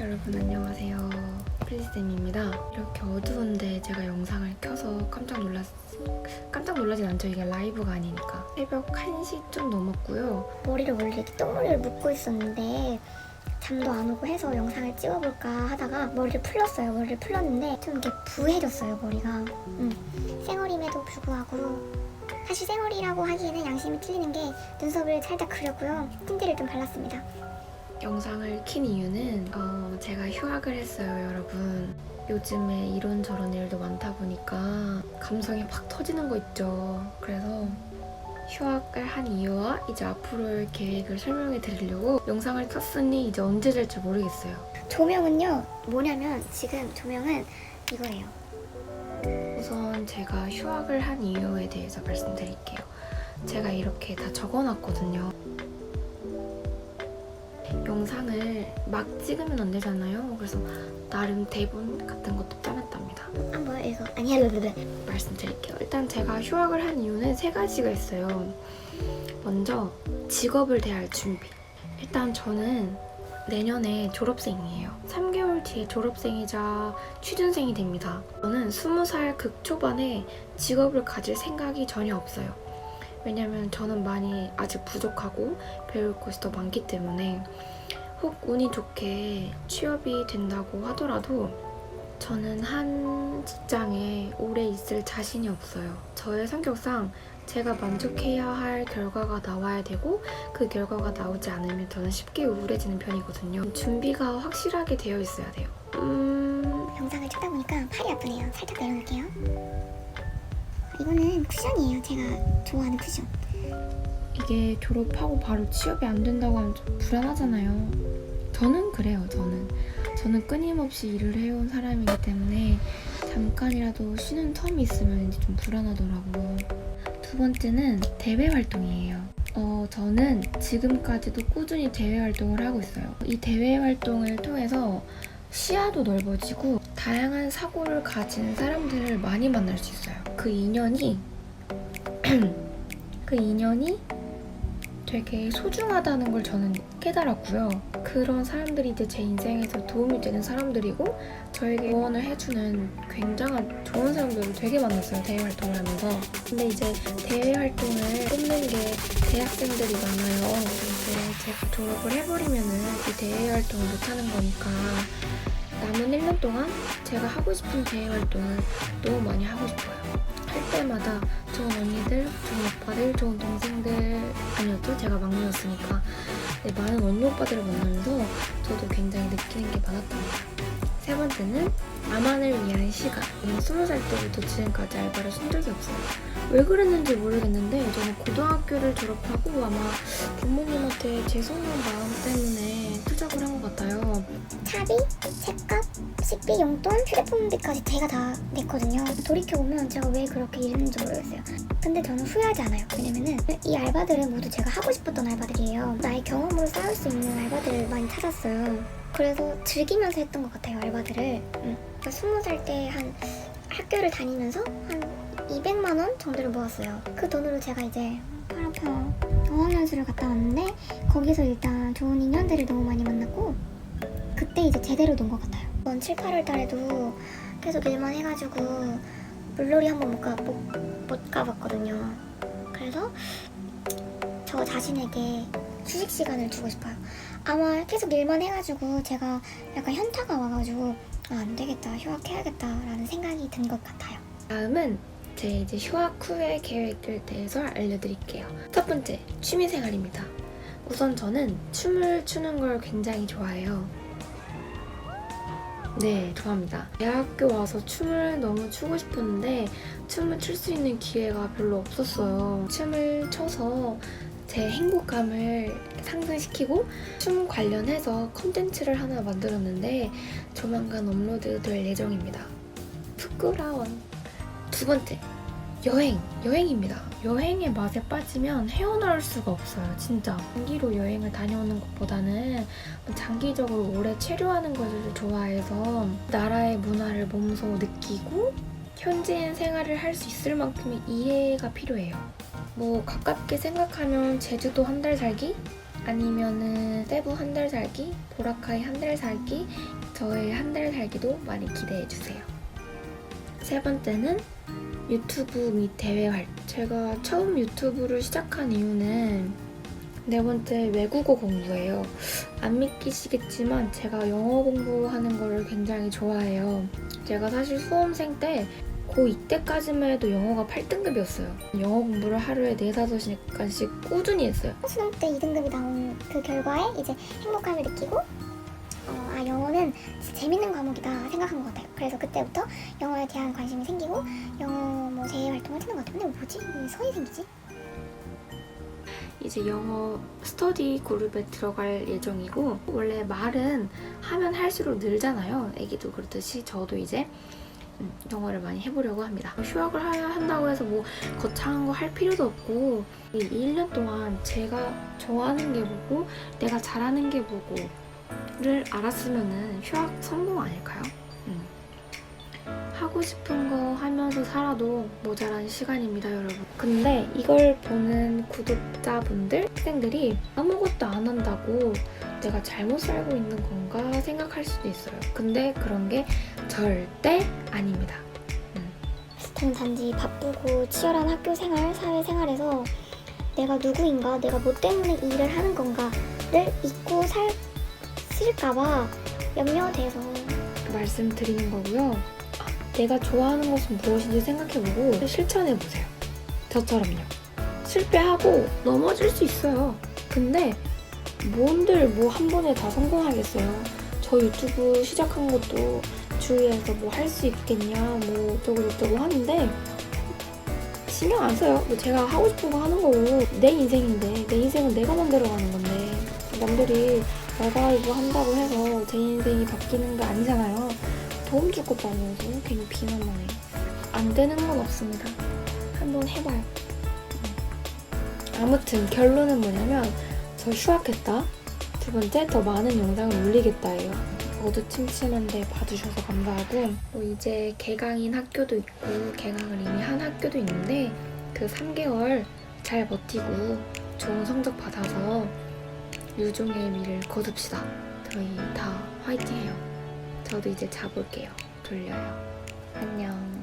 여러분 안녕하세요. 프리쌤입니다. 이렇게 어두운데 제가 영상을 켜서 깜짝 놀랐 깜짝 놀라진 않죠. 이게 라이브가 아니니까. 새벽 1시 좀 넘었고요. 머리를 원래 이렇게 똥머리를 묶고 있었는데 잠도 안 오고 해서 영상을 찍어볼까 하다가 머리를 풀렀어요. 머리를 풀렀는데 좀 이렇게 부해졌어요 머리가. 음. 생얼임에도 불구하고 사실 생얼이라고 하기에는 양심이 틀리는 게 눈썹을 살짝 그렸고요. 틴트를 좀 발랐습니다. 영상을 킨 이유는 어, 제가 휴학을 했어요, 여러분. 요즘에 이런저런 일도 많다 보니까 감성이 팍 터지는 거 있죠. 그래서 휴학을 한 이유와 이제 앞으로의 계획을 설명해 드리려고 영상을 켰으니 이제 언제 될지 모르겠어요. 조명은요 뭐냐면 지금 조명은 이거예요. 우선 제가 휴학을 한 이유에 대해서 말씀드릴게요. 제가 이렇게 다 적어놨거든요. 영상을 막 찍으면 안 되잖아요. 그래서 나름 대본 같은 것도 짜놨답니다. 한번 이거 아니야 르르르. 말씀드릴게요. 일단 제가 휴학을 한 이유는 세 가지가 있어요. 먼저 직업을 대할 준비. 일단 저는 내년에 졸업생이에요. 3개월 뒤에 졸업생이자 취준생이 됩니다. 저는 20살 극초반에 직업을 가질 생각이 전혀 없어요. 왜냐면 저는 많이 아직 부족하고 배울 것이 더 많기 때문에 혹 운이 좋게 취업이 된다고 하더라도 저는 한 직장에 오래 있을 자신이 없어요. 저의 성격상 제가 만족해야 할 결과가 나와야 되고 그 결과가 나오지 않으면 저는 쉽게 우울해지는 편이거든요. 준비가 확실하게 되어 있어야 돼요. 음, 영상을 찍다 보니까 팔이 아프네요. 살짝 내려놓을게요. 이거는 쿠션이에요. 제가 좋아하는 쿠션. 이게 졸업하고 바로 취업이 안 된다고 하면 좀 불안하잖아요. 저는 그래요, 저는. 저는 끊임없이 일을 해온 사람이기 때문에 잠깐이라도 쉬는 텀이 있으면 이제 좀 불안하더라고요. 두 번째는 대외 활동이에요. 어, 저는 지금까지도 꾸준히 대외 활동을 하고 있어요. 이 대외 활동을 통해서 시야도 넓어지고 다양한 사고를 가진 사람들을 많이 만날 수 있어요. 그 인연이 그 인연이 되게 소중하다는 걸 저는 깨달았고요. 그런 사람들이 이제 제 인생에서 도움이 되는 사람들이고 저에게 조언을 해주는 굉장한 좋은 사람들을 되게 만났어요. 대외 활동을 하면서. 근데 이제 대외 활동을 뽑는 게 대학생들이 많아요. 그래서 제가 졸업을 해버리면은 이 대외 활동을 못하는 거니까 남은 1년 동안 제가 하고 싶은 대외 활동을 너무 많이 하고 싶어요. 할 때마다 좋은 언니들, 좋은 오빠들, 좋은 동생들 아니었죠? 제가 막내였으니까 네, 많은 언니 오빠들을 만나면서 저도 굉장히 느끼는 게 많았답니다. 세 번째는 나만을 위한 시간. 저는 스무 살 때부터 지금까지 알바를 쓴 적이 없어요. 왜 그랬는지 모르겠는데 저는 고등학교를 졸업하고 아마 부모님한테 죄송한 마음 때문에 투잡을 한 것 같아요. 차비, 책값, 식비, 용돈, 휴대폰비까지 제가 다 냈거든요. 돌이켜보면 제가 왜 그렇게 일했는지 모르겠어요. 근데 저는 후회하지 않아요. 왜냐면은 이 알바들은 모두 제가 하고 싶었던 알바들이에요. 나의 경험으로 쌓을 수 있는 알바들을 많이 찾았어요. 그래서 즐기면서 했던 것 같아요, 알바들을. 응. 그러니까 스무 살 때 한 학교를 다니면서 한 200만 원 정도를 모았어요. 그 돈으로 제가 이제 파라평 어학연수를 갔다 왔는데 거기서 일단 좋은 인연들을 너무 많이 만났고 그때 이제 제대로 논 것 같아요. 이번 7, 8월 달에도 계속 일만 해가지고 물놀이 한번 못, 가, 못, 못 가봤거든요. 그래서 저 자신에게 휴식 시간을 주고 싶어요. 아마 계속 일만 해가지고 제가 약간 현타가 와가지고 아, 안 되겠다, 휴학해야겠다라는 생각이 든 것 같아요. 다음은 제 이제 휴학 후의 계획에 대해서 알려드릴게요. 첫 번째, 취미생활입니다. 우선 저는 춤을 추는 걸 굉장히 좋아해요. 네, 좋아합니다. 대학교 와서 춤을 너무 추고 싶었는데 춤을 출 수 있는 기회가 별로 없었어요. 춤을 춰서 제 행복감을 상승시키고 춤 관련해서 컨텐츠를 하나 만들었는데 조만간 업로드 될 예정입니다. 부끄러워. 두 번째, 여행. 여행입니다. 여행의 맛에 빠지면 헤어나올 수가 없어요. 진짜. 장기로 여행을 다녀오는 것보다는 장기적으로 오래 체류하는 것을 좋아해서 나라의 문화를 몸소 느끼고 현지인 생활을 할 수 있을 만큼의 이해가 필요해요. 뭐 가깝게 생각하면 제주도 한 달 살기? 아니면은 세부 한 달 살기, 보라카이 한 달 살기, 저의 한 달 살기도 많이 기대해 주세요. 세 번째는 유튜브 및 대회 활동. 제가 처음 유튜브를 시작한 이유는 네 번째 외국어 공부예요. 안 믿기시겠지만 제가 영어 공부하는 거를 굉장히 좋아해요. 제가 사실 수험생 때 고2 때까지만 해도 영어가 8등급이었어요. 영어 공부를 하루에 4, 5시간씩 꾸준히 했어요. 수능 때 2등급이 나온 그 결과에 이제 행복감을 느끼고 어, 아 영어는 진짜 재밌는 과목이다 생각한 것 같아요. 그래서 그때부터 영어에 대한 관심이 생기고 영어 뭐 제휴 활동을 하는 것 같아요. 근데 뭐지? 왜 선이 생기지? 이제 영어 스터디 그룹에 들어갈 예정이고 원래 말은 하면 할수록 늘잖아요. 애기도 그렇듯이 저도 이제 음, 영어를 많이 해보려고 합니다. 휴학을 해야 한다고 해서 뭐 거창한 거 할 필요도 없고 이 1년 동안 제가 좋아하는 게 뭐고 내가 잘하는 게 뭐고를 알았으면은 휴학 성공 아닐까요? 음. 하고 싶은 거 하면서 살아도 모자란 시간입니다, 여러분. 근데 이걸 보는 구독자분들, 학생들이 아무것도 안 한다고 내가 잘못 살고 있는 건가 생각할 수도 있어요. 근데 그런 게 절대 아닙니다. 저는 단지 바쁘고 치열한 학교 생활, 사회 생활에서 내가 누구인가, 내가 뭐 때문에 이 일을 하는 건가를 잊고 살실까봐 염려돼서 말씀드리는 거고요. 아, 내가 좋아하는 것은 무엇인지 생각해보고 실천해보세요. 저처럼요. 실패하고 넘어질 수 있어요. 근데 뭔들 뭐 한 번에 다 성공하겠어요. 저 유튜브 시작한 것도 주위에서 뭐 할 수 있겠냐, 뭐 어쩌고 저쩌고 하는데 신경 안 써요. 뭐 제가 하고 싶은 거 하는 거고 내 인생인데 내 인생은 내가 만들어 가는 건데 남들이 말가이브 한다고 해서 제 인생이 바뀌는 게 아니잖아요. 도움 줄 것도 아니어서 괜히 비난만 해요. 안 되는 건 없습니다. 한번 해봐요. 음. 아무튼 결론은 뭐냐면 저 휴학했다. 두 번째 더 많은 영상을 올리겠다예요. 모두 침침한데 봐주셔서 감사하고 뭐 이제 개강인 학교도 있고 개강을 이미 한 학교도 있는데 그 3개월 잘 버티고 좋은 성적 받아서 유종의 미를 거둡시다. 저희 다 화이팅해요. 저도 이제 자볼게요. 졸려요. 안녕.